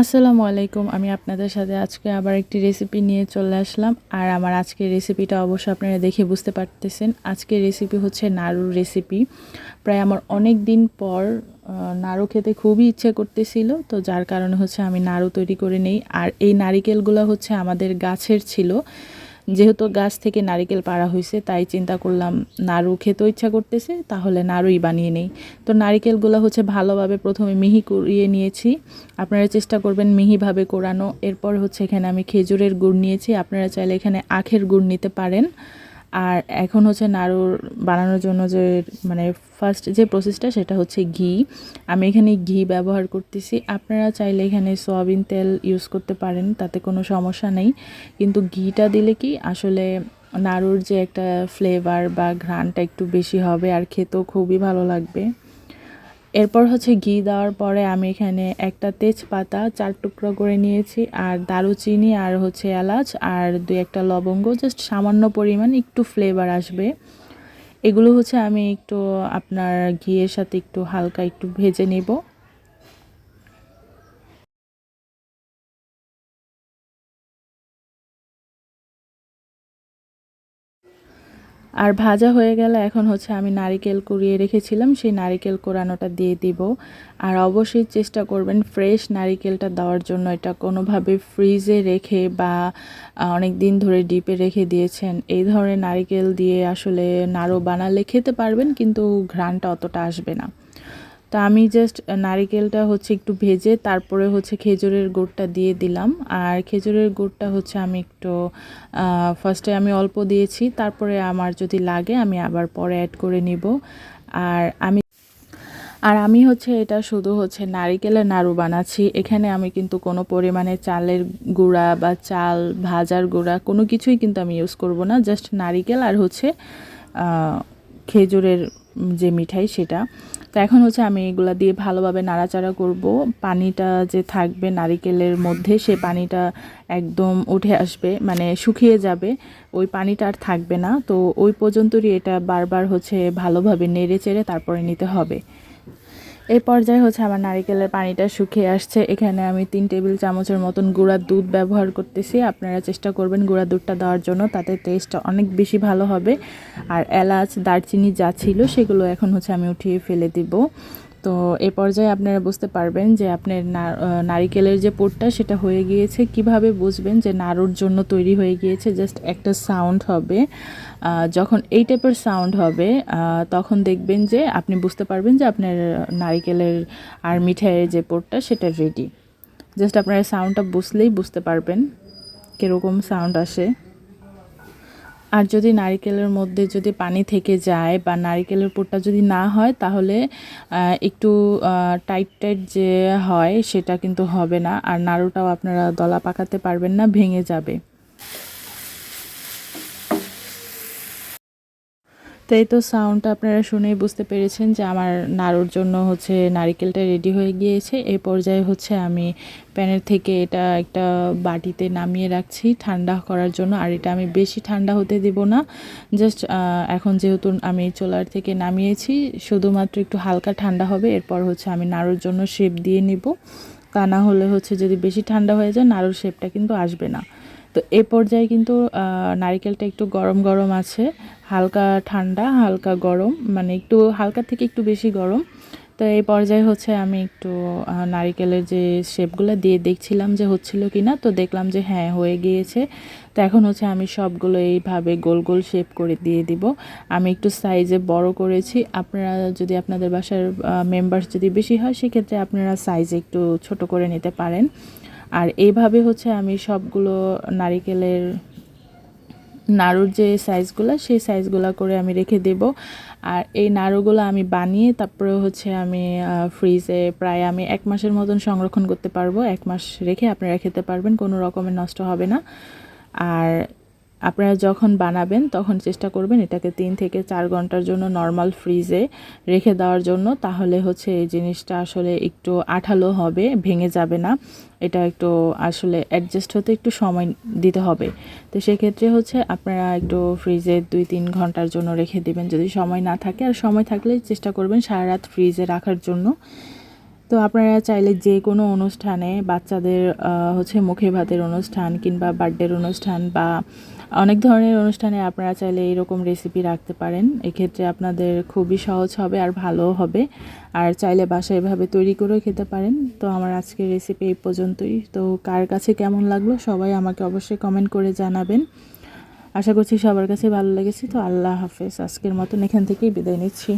আসসালামু আলাইকুম, আমি আপনাদের সাথে আজকে আবার একটি রেসিপি নিয়ে চলে আসলাম। আর আমার আজকের রেসিপিটা অবশ্য আপনারা দেখে বুঝতে পারতেছেন। আজকের রেসিপি হচ্ছে নাড়ুর রেসিপি প্রায় আমার অনেক দিন পর নাড়ু খেতে খুবই ইচ্ছে করতেছিল, তো যার কারণে হচ্ছে আমি নাড়ু তৈরি করে নেই। আর এই নারিকেলগুলো হচ্ছে আমাদের গাছের ছিল। যেহেতু গাছ থেকে নারিকেল পাড়া হয়েছে তাই চিন্তা করলাম নাড়ু খেতেও ইচ্ছা করতেছে, তাহলে নাড়ুই বানিয়ে নেই। তো নারিকেলগুলো হচ্ছে ভালোভাবে প্রথমে মিহি করিয়ে নিয়েছি। আপনারা চেষ্টা করবেন মিহিভাবে কোরানো। এরপর হচ্ছে এখানে আমি খেজুরের গুড় নিয়েছি। আপনারা চাইলে এখানে আখের গুড় নিতে পারেন। আর এখন হচ্ছে নাড়ুর বানানোর জন্য যে মানে ফার্স্ট যে প্রসেসটা সেটা হচ্ছে ঘি। আমি এখানে ঘি ব্যবহার করতেছি। আপনারা চাইলে এখানে সয়াবিন তেল ইউজ করতে পারেন, তাতে কোনো সমস্যা নেই। কিন্তু ঘিটা দিলে কি আসলে নাড়ুর যে একটা ফ্লেভার বা ঘ্রাণটা একটু বেশি হবে, আর খেতেও খুবই ভালো লাগবে। এরপর হচ্ছে ঘি দেওয়ার পরে আমি এখানে একটা তেজপাতা চার টুকরো করে নিয়েছি, আর দারুচিনি, আর হচ্ছে এলাচ, আর দু একটা লবঙ্গ জাস্ট সামান্য পরিমাণ একটু ফ্লেভার আসবে। এগুলো হচ্ছে আমি একটু আপনার ঘিয়ের সাথে একটু হালকা একটু ভেজে নেব। আর ভাজা হয়ে গেলে এখন হচ্ছে আমি নারিকেল কুড়িয়ে রেখেছিলাম, সেই নারিকেল কোরানোটা দিয়ে দিব। আর অবশ্যই চেষ্টা করবেন ফ্রেশ নারিকেলটা দেওয়ার জন্য। এটা কোনোভাবে ফ্রিজে রেখে বা অনেক দিন ধরে ডিপে রেখে দিয়েছেন। এই ধরনের নারিকেল দিয়ে আসলে নাড়ু বানালে খেতে পারবেন, কিন্তু ঘ্রাণটা অতটা আসবে না। তা আমি জাস্ট নারিকেলটা হচ্ছে একটু ভেজে তারপরে হচ্ছে খেজুরের গুড়টা দিয়ে দিলাম। আর খেজুরের গুড়টা হচ্ছে আমি একটু ফার্স্টে আমি অল্প দিয়েছি, তারপরে আমার যদি লাগে আমি আবার পরে অ্যাড করে নিব। আর আমি আর আমি হচ্ছে এটা শুধু হচ্ছে নারিকেলের নাড়ু বানাচ্ছি। এখানে আমি কিন্তু কোনো পরিমাণে চালের গুঁড়া বা চাল ভাজার গুঁড়া কোনো কিছুই কিন্তু আমি ইউজ করব না জাস্ট নারিকেল আর হচ্ছে খেজুরের যে মিঠাই সেটা। তো এখন হচ্ছে আমি এগুলা দিয়ে ভালোভাবে নাড়াচাড়া করব। পানিটা যে থাকবে নারিকেলের মধ্যে, সে পানিটা একদম উঠে আসবে মানে শুকিয়ে যাবে। ওই পানিটা আর থাকবে না। তো ওই পর্যন্তই এটা বারবার হচ্ছে ভালোভাবে নেড়ে চেড়ে তারপরে নিতে হবে। এই পর্যায়ে হচ্ছে আমার নারিকেলের পানিটা শুকিয়ে আসছে। এখানে আমি তিন টেবিল চামচের মতন গুঁড়ার দুধ ব্যবহার করতেছি। আপনারা চেষ্টা করবেন গুঁড়া দুধটা দেওয়ার জন্য, তাতে টেস্টটা অনেক বেশি ভালো হবে। আর এলাচ, দারচিনি যা ছিল, সেগুলো এখন হচ্ছে আমি উঠিয়ে ফেলে দিব। তো এ পর্যায়ে আপনারা বুঝতে পারবেন যে আপনার নারিকেলের যে পোটটা সেটা হয়ে গিয়েছে। কীভাবে বুঝবেন যে নাড়ুর জন্য তৈরি হয়ে গিয়েছে? জাস্ট একটা সাউন্ড হবে। যখন এই টাইপের সাউন্ড হবে তখন দেখবেন যে আপনি বুঝতে পারবেন যে আপনার নারিকেলের আর মিঠাইয়ের যে পোটটা সেটা রেডি জাস্ট আপনার সাউন্ডটা বুঝলেই বুঝতে পারবেন কীরকম সাউন্ড আসে। আর যদি নারিকেলের মধ্যে যদি পানি থেকে যায় বা নারিকেলের পুরটা যদি না হয়, তাহলে একটু টাইট টাইট যে হয়, সেটা কিন্তু হবে না। আর নাড়ুটাও আপনারা দলা পাকাতে পারবেন না, ভেঙে যাবে। তো এই তো সাউন্ডটা আপনারা শুনেই বুঝতে পেরেছেন যে আমার নাড়ুর জন্য হচ্ছে নারিকেলটা রেডি হয়ে গিয়েছে। এই পর্যায়ে হচ্ছে আমি প্যানের থেকে এটা একটা বাটিতে নামিয়ে রাখছি ঠান্ডা করার জন্য। আর এটা আমি বেশি ঠান্ডা হতে দেব না। জাস্ট এখন যেহেতু আমি চোলার থেকে নামিয়েছি, শুধুমাত্র একটু হালকা ঠান্ডা হবে, এরপর হচ্ছে আমি নাড়ুর জন্য শেপ দিয়ে নিব। তা না হলে হচ্ছে যদি বেশি ঠান্ডা হয়ে যায়, নাড়ুর শেপটা কিন্তু আসবে না। তো এ পর্যায়ে কিন্তু নারিকেলটা একটু গরম গরম আছে, হালকা ঠান্ডা, হালকা গরম মানে একটু, হালকা থেকে একটু বেশি গরম। তো এই পর্যায়ে হচ্ছে আমি একটু নারিকেলের যে শেপগুলো দিয়ে দেখছিলাম যে হচ্ছিল কি না তো দেখলাম যে হ্যাঁ হয়ে গিয়েছে। তো এখন হচ্ছে আমি সবগুলো এইভাবে গোল গোল শেপ করে দিয়ে দিব। আমি একটু সাইজে বড় করেছি। আপনারা যদি আপনাদের বাসার মেম্বার্স যদি বেশি হয়, সেক্ষেত্রে আপনারা সাইজে একটু ছোট করে নিতে পারেন। আর এইভাবে হচ্ছে আমি সবগুলো নারিকেলের নাড়ুর যে সাইজগুলো সেই সাইজগুলো করে আমি রেখে দেব। আর এই নাড়ুগুলো আমি বানিয়ে তারপরে হচ্ছে আমি ফ্রিজে প্রায় আমি এক মাসের মতন সংরক্ষণ করতে পারব। এক মাস রেখে আপনারা খেতে পারবেন, কোনো রকমের নষ্ট হবে না। আর আপনারা যখন বানাবেন, তখন চেষ্টা করবেন এটাকে তিন থেকে চার ঘণ্টার জন্য নর্মাল ফ্রিজে রেখে দেওয়ার জন্য। তাহলে হচ্ছে এই জিনিসটা আসলে একটু আঠালো হবে, ভেঙে যাবে না। এটা একটু আসলে অ্যাডজাস্ট হতে একটু সময় দিতে হবে। তো সেক্ষেত্রে হচ্ছে আপনারা একটু ফ্রিজে দুই তিন ঘণ্টার জন্য রেখে দেবেন। যদি সময় না থাকে, আর সময় থাকলে চেষ্টা করবেন সারা রাত ফ্রিজে রাখার জন্য। তো আপনারা চাইলে যে কোনো অনুষ্ঠানে বাচ্চাদের হচ্ছে মুখে ভাতের অনুষ্ঠান কিংবা বার্থডের অনুষ্ঠান বা অনেক ধরনের অনুষ্ঠানে আপনারা চাইলে এরকম রেসিপি রাখতে পারেন। এক্ষেত্রে আপনাদের খুবই সহজ হবে আর ভালোও হবে। আর চাইলে বাসায় এভাবে তৈরি করেও খেতে পারেন। তো আমার আজকের রেসিপি এই পর্যন্তই। তো কার কাছে কেমন লাগল সবাই আমাকে অবশ্যই কমেন্ট করে জানাবেন। আশা করছি সবার কাছে ভালো লেগেছে। তো আল্লাহ হাফেজ। আজকের মতন এখান থেকেই বিদায় নিচ্ছি।